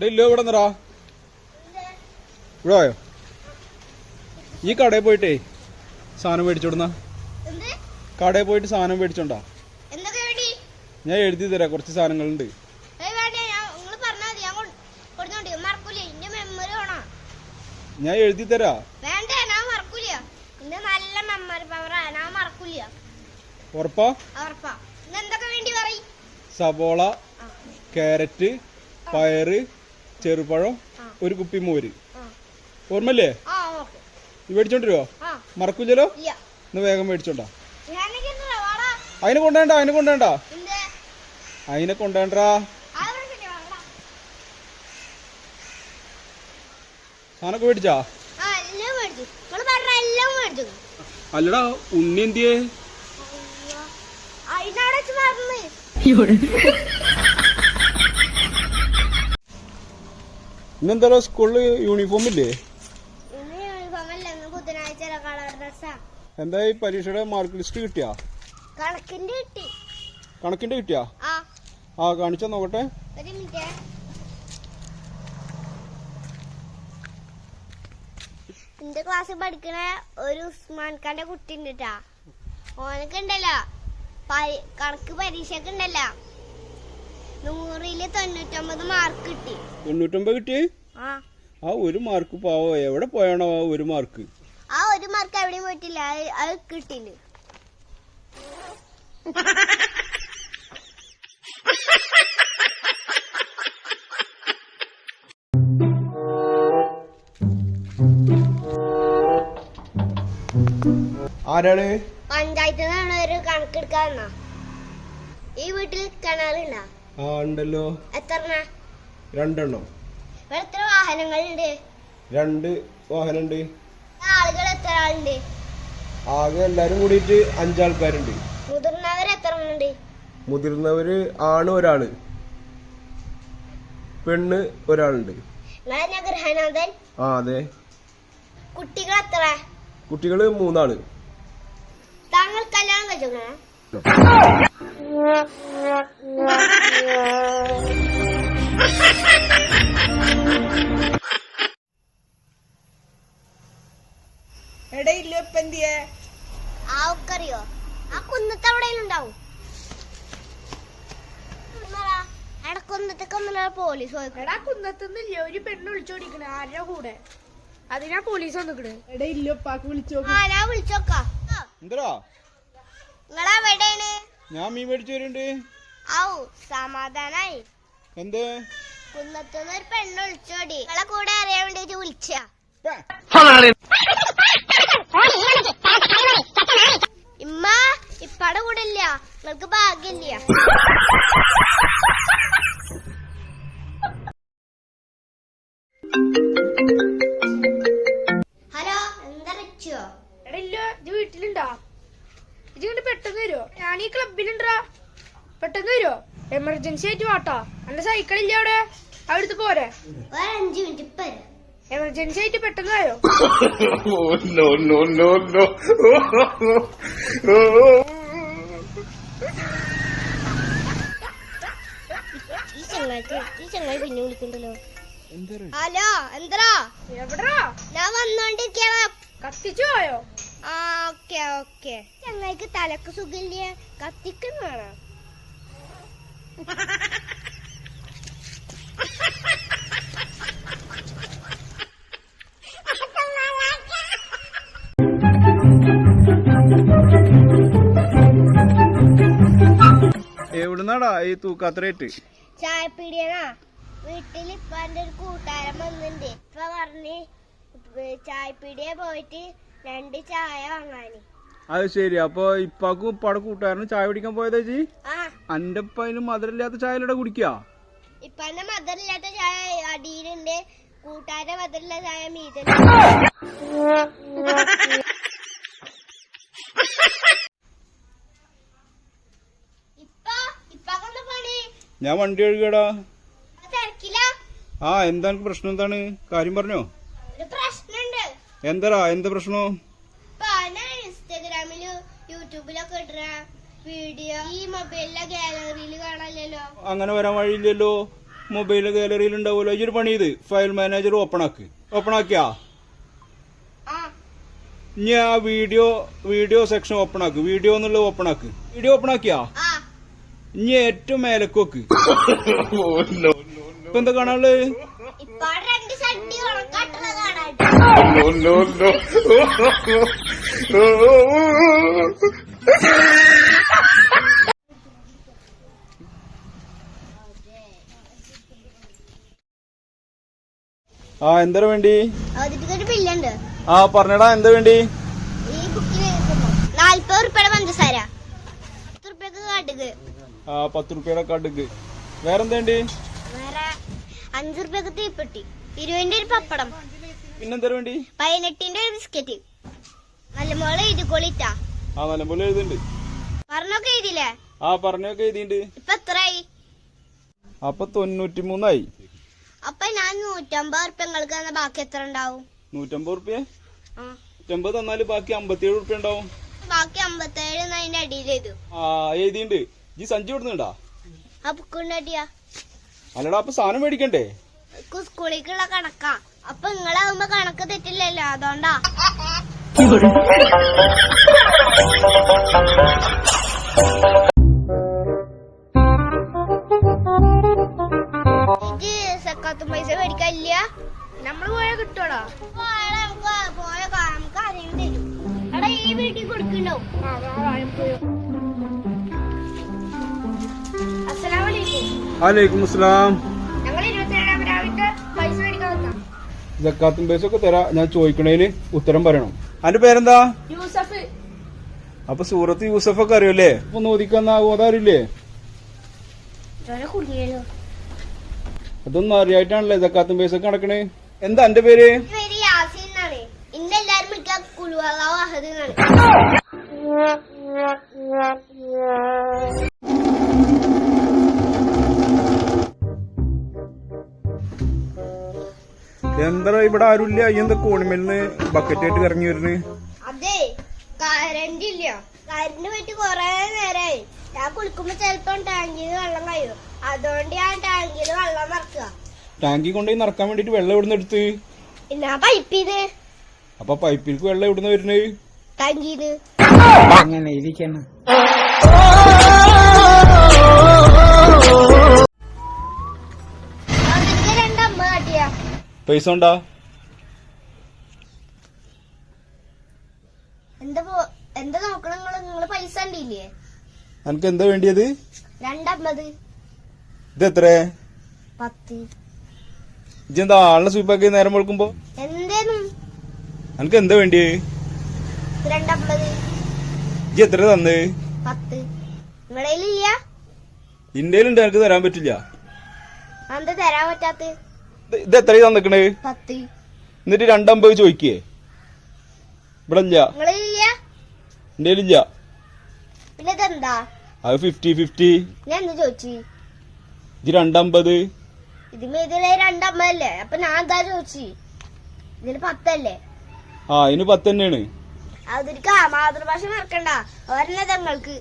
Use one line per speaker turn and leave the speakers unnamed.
ഡെല്ലോ ഇവിടെ നിറ ഇവിടെ പോയോ ഈ കടയിൽ പോയിട്ടേ സാധനം മേടിച്ചോടുന്ന. കടയിൽ പോയിട്ട് സാധനം മേടിച്ചോണ്ടാ. ഞാൻ എഴുതി തരാം കുറച്ച് സാധനങ്ങളുണ്ട്.
ഞാൻ
എഴുതി തരാ. ഉറപ്പാ? സബോള കാരറ്റ് പയറ് ചെറുപഴം. ഒരു കുപ്പി മോര്. ഓർമ്മല്ലേ ഈ മേടിച്ചോണ്ടിരുവോ?
ഇല്ല.
ഇന്ന് വേഗം മേടിച്ചോണ്ടാ. അതിനെ കൊണ്ടേണ്ട അതിനെ കൊണ്ടേണ്ട
എന്ത്?
അതിനെ
വാടാ.
സാധനമൊക്കെ മേടിച്ചു? അല്ലടാ ഉണ്ണി എന്തിയേ? ഇന്നെന്താ സ്കൂളിൽ യൂണിഫോം ഇല്ലേ? എന്തായി പരീക്ഷയുടെ മാർക്ക് ലിസ്റ്റ് കിട്ടിയാ?
കണക്കിന്റെ കിട്ടി.
കണക്കിന്റെ കിട്ടിയാ?
ആ.
കാണിച്ചാ നോക്കട്ടെ.
എന്റെ ക്ലാസ്സിൽ പഠിക്കണ ഒരു ഉസ്മാൻ ഖാന്റെ കുട്ടി ഉണ്ട് ട്ടാ. ഓനക്ക് ഉണ്ടല്ലോ പരി- കണക്ക് പരീക്ഷക്ക് ഉണ്ടല്ലോ നൂറിൽ തൊണ്ണൂറ്റൊമ്പത് മാർക്ക് കിട്ടി.
തൊണ്ണൂറ്റൊമ്പത് കിട്ടി?
ആ.
ഒരു മാർക്ക് പാവോ? എവിടെ പോയാണോ ആ ഒരു മാർക്ക്
ആ ഒരു മാർക്ക് എവിടെയും പോയിട്ടില്ല. അത് കിട്ടില്ല
ആരാണ്?
പഞ്ചായത്തിൽ നിന്നാണ് ഒരു കണക്കെടുക്കാൻ ഈ വീട്ടിൽ കിണറുണ്ടാ?
ആ ഉണ്ടല്ലോ. രണ്ടെണ്ണം.
എത്ര വാഹനങ്ങളുണ്ട്?
രണ്ട് വാഹനമുണ്ട്
ആളുകൾ എത്ര ആളുണ്ട്?
ആകെ എല്ലാരും കൂടിയിട്ട് അഞ്ചാൾക്കാരുണ്ട്.
മുതിർന്നവർ എത്ര ഉണ്ട്
മുതിർന്നവര് ആണ് ഒരാൾ. പെണ്ണ് ഒരാളുണ്ട്. ആ അതെ.
കുട്ടികൾ എത്ര?
കുട്ടികൾ മൂന്നാൾ.
താങ്കൾ കല്യാണം കഴിച്ചോക്കണേ എടക്കുന്നത്തേക്കൊന്നുമില്ല പോലീസ്
എടാ കുന്നത്തുനിന്നില്ല ഒരു പെണ്ണ് വിളിച്ചോടിക്കണ ആരുടെ കൂടെ? അതിനാ പോലീസ് വന്നിക്കണ്. എടാ ഇല്ല ഉപ്പാക്ക് വിളിച്ചോ
ആ ഞാൻ വിളിച്ചോക്കാ.
എന്തരാ?
നിങ്ങളെവിടെയാണ്
ഞാൻ മീൻ മേടിച്ചു വരുന്നുണ്ട്
ഔ സമാധാനായി.
എന്ത്?
കുന്നത്തുനിന്ന് ഒരു പെണ്ണ് വിളിച്ചോടി. നിങ്ങളെ കൂടെ അറിയാൻ വേണ്ടിട്ട് വിളിച്ച. ഇപ്പടെ കൂടെ ഇല്ല നിങ്ങൾക്ക് ഭാഗ്യമില്ല. ഹലോ എന്താ റിച്ചോ?
എടാ ഇല്ല ഇത് വീട്ടിലുണ്ടോ? ഇത് കൊണ്ട് പെട്ടെന്ന് വരുമോ ഞാൻ ഈ ക്ലബിലുണ്ടാ പെട്ടെന്ന് വരുമോ എമർജൻസി ആയിട്ട് വാട്ടോ. എന്റെ സൈക്കിൾ ഇല്ല അവിടെ. അവിടുത്തെ പോരെ.
ഒരു അഞ്ചു മിനിറ്റ് ഇപ്പൊ വരാം.
എമർജൻസി ആയിട്ട് പെട്ടെന്ന്
no.
ഈ ചങ്ങായിക്ക് ഈ ചങ്ങായി പിന്നെ വിളിക്കണ്ടല്ലോ. ഹലോ എന്തരാ?
എവിടാ?
ഞാൻ വന്നോണ്ടിരിക്കാ
കത്തിച്ചു പോയോ?
ആ ഓക്കെ ഓക്കെ. ചങ്ങായിക്ക് തലക്ക് സുഖില്ല കത്തിക്കുന്നതാണ്
എവിടുന്നാടാ ഈ തൂക്കാത്രയായിട്ട്
ചായപ്പീടിയനാ. വീട്ടിൽ ഇപ്പൊ എന്റെ ഒരു കൂട്ടുകാരൻ വന്നിട്ടുണ്ട് ഇപ്പൊ പറഞ്ഞ് ചായപ്പീടിയ പോയിട്ട് രണ്ട് ചായ വാങ്ങാന്.
അത് ശരി. അപ്പൊ ഇപ്പാക്കും ഇപ്പടെ കൂട്ടുകാരനും ചായ കുടിക്കാൻ പോയതാ ജി
ആ.
അന്റെ ഉപ്പ അതിന് മധുരമില്ലാത്ത ചായലൂടെ കുടിക്കാ?
ഇപ്പൊ എന്റെ മധുരില്ലാത്ത ചായ അടിയിലുണ്ട്. കൂട്ടുകാരുടെ മധുരില്ലാത്ത ചായ മീതെ ഇപ്പൊ ഇപ്പൊക്കെന്താ പണി
ഞാൻ വണ്ടി
തിരക്കില്ല
ആ എന്താ പ്രശ്നം? എന്താണ്? കാര്യം പറഞ്ഞോ. എന്താ എന്ത് പ്രശ്നോ?
ഇൻസ്റ്റാഗ്രാമിൽ യൂട്യൂബിലൊക്കെ വീഡിയോ. ഈ മൊബൈലിലെ ഗാലറിയിൽ കാണാനില്ലല്ലോ.
അങ്ങനെ വരാൻ വഴിയില്ലല്ലോ. മൊബൈൽ ഗാലറിയിൽ ഉണ്ടാവുമല്ലോ. ഈ ഒരു പണി ഇത് ഫയൽ മാനേജർ ഓപ്പൺ ആക്ക്. ഓപ്പൺ ആക്കിയാ? ഇനി ആ വീഡിയോ വീഡിയോ സെക്ഷൻ ഓപ്പൺ ആക്ക്. വീഡിയോ എന്നുള്ളത് ഓപ്പൺ ആക്ക്. വീഡിയോ ഓപ്പൺ ആക്കിയാ? ഇനി ഏറ്റവും മേലക്കോക്ക് വെക്ക് ഇപ്പൊ എന്താ കാണാനുള്ളത്?
കാണാൻ.
ആ എന്താ വേണ്ടി? ആ പറഞ്ഞടാ എന്താ വേണ്ടി
ഈ ബുക്കിന് നാല്പത് ഉറുപ്പയുടെ പഞ്ചസാര പത്ത് ഉറുപ്പ്യക്ക് കടുക്
ആ പത്ത് റുപ്യയുടെ കടുക്. വേറെന്താ വേണ്ടി
വേറെ അഞ്ചു ഉറുപ്പ്യക്ക് തീപ്പെട്ടി ഇരുപതിന്റെ ഒരു പപ്പടം.
പിന്നെന്താ വേണ്ടി?
പതിനെട്ടിന്റെ ഒരു ബിസ്ക്കറ്റ്. നല്ല മോളെ എഴുതിക്കൊള്ളിട്ടാ
ആ നല്ലപോലെ എഴുതുന്നുണ്ട്
പറഞ്ഞൊക്കെ എഴുതില്ലേ
ആ പറഞ്ഞൊക്കെ എഴുതിണ്ട്
ഇപ്പൊ എത്രയായി
അപ്പൊ തൊണ്ണൂറ്റി മൂന്നായി
അപ്പൊ ഞാൻ നൂറ്റമ്പത് നിങ്ങൾക്ക് തന്ന ബാക്കി എത്ര ഉണ്ടാവും?
നൂറ്റമ്പത് റുപ്യ. നൂറ്റമ്പത് തന്നാൽ ബാക്കി അമ്പത്തിയേഴ് റുപ്യ ഉണ്ടാവും.
ബാക്കി അമ്പത്തിയേഴ് അതിന്റെ അടിയിൽ എഴുതും.
ആ എഴുതിണ്ട് ഈ സഞ്ചി
ബുക്കുണ്ട്
അല്ലടാ അപ്പൊ സാധനം മേടിക്കണ്ടേ?
സ്കൂളിക്കുള്ള സ്കൂളിലേക്കുള്ള കണക്കാ. അപ്പൊ നിങ്ങളാവുമ്പോ കണക്ക് തെറ്റില്ലല്ലോ അതുകൊണ്ടാ. ഇത് സക്കാത്തും പൈസ മേടിക്കാനില്ല?
നമ്മൾ പോയ കിട്ടോടാ
പോയാ നമുക്ക് പോയ കാ- നമുക്ക് ആരെയും തരും എടാ ഈ വീട്ടിൽ കൊടുക്കണ്ടാവും
അലൈക്കും അസ്സലാം. ജക്കാത്തും പൈസൊക്കെ തരാ ഞാൻ ചോദിക്കണേന് ഉത്തരം പറയണം. അന്റെ പേരെന്താ?
യൂസഫ്.
അപ്പൊ സൂറത്ത് യൂസഫ് യൂസഫൊക്കെ അറിയല്ലേ? അപ്പൊ നോദിക്കാന്ന ഓതാറില്ലേ
കുടിയല്ലോ
അതൊന്നും അറിയായിട്ടാണല്ലേ ജക്കാത്തും പൈസ നടക്കണേ? എന്താ എന്റെ പേര്?
എല്ലാരും
എന്താ ഇവിടെ ആരുമില്ല? ഈ എന്താ കോണിമേലിന്ന് ബക്കറ്റ് ആയിട്ട് ഇറങ്ങി വരുന്നു?
അതെ കറണ്ട് ഇല്ല. കറണ്ട് പോയിട്ട് കൊറേ നേരായി. ഞാൻ കുളിക്കുമ്പോ ചെലപ്പോ ടാങ്കിൽ വെള്ളം കഴിയും അതുകൊണ്ട് ഞാൻ ടാങ്കിൽ വെള്ളം നിറക്കുക
ടാങ്കി കൊണ്ടുപോയി നിറക്കാൻ വേണ്ടിട്ട് വെള്ളം എവിടുന്ന് എടുത്ത്?
എന്നാ പൈപ്പിൽ
അപ്പൊ പൈപ്പിൽക്ക് വെള്ളം എവിടുന്ന് വരുന്നത്
ടാങ്കിന്ന്
അങ്ങനെ ഇരിക്കണം പൈസ ഉണ്ടാ?
എന്താ എന്താ നോക്കണം നിങ്ങൾ? നിങ്ങൾ പൈസ ഉണ്ടില്ലേ
എനിക്ക് എന്താ വേണ്ടിയത്?
രണ്ടമ്പത്.
ഇത് എത്ര
പത്ത്.
ഇജെന്താ ആളിനെ സൂപ്പാക്കി നേരം വെളുക്കുമ്പോ?
എന്തേനും?
എന്താ വേണ്ടിയത്
രണ്ടമ്പത്.
ഇജ് എത്ര തന്ന്?
പത്ത്.
ഇന്ത്യയിലുണ്ട് എനിക്ക് തരാൻ പറ്റില്ല.
എന്താ തരാൻ പറ്റാത്ത
ഇത് ഇത് എത്ര തന്നിക്കണേ? എന്നിട്ട് രണ്ടമ്പത് ചോദിക്കേ. ഇവിടെ ഇല്ല ഇന്ത്യയിലില്ല
പിന്നെ ഇതെന്താ?
അത് ഫിഫ്റ്റി ഫിഫ്റ്റി
ഞാൻ ചോദിച്ചു?
ഇജ് രണ്ടമ്പത്.
ഇതിന് ഇതിലെ രണ്ടമ്മല്ലേ അപ്പൊ ഞാൻ എന്താ ചോദിച്ചു? ഇതിന് പത്തല്ലേ?
ആ ഇതിന് പത്ത് തന്നെയാണ്
അതിരിക്ക മാതൃഭാഷ മറക്കണ്ട. ഒരെണ്ണ തങ്ങൾക്ക്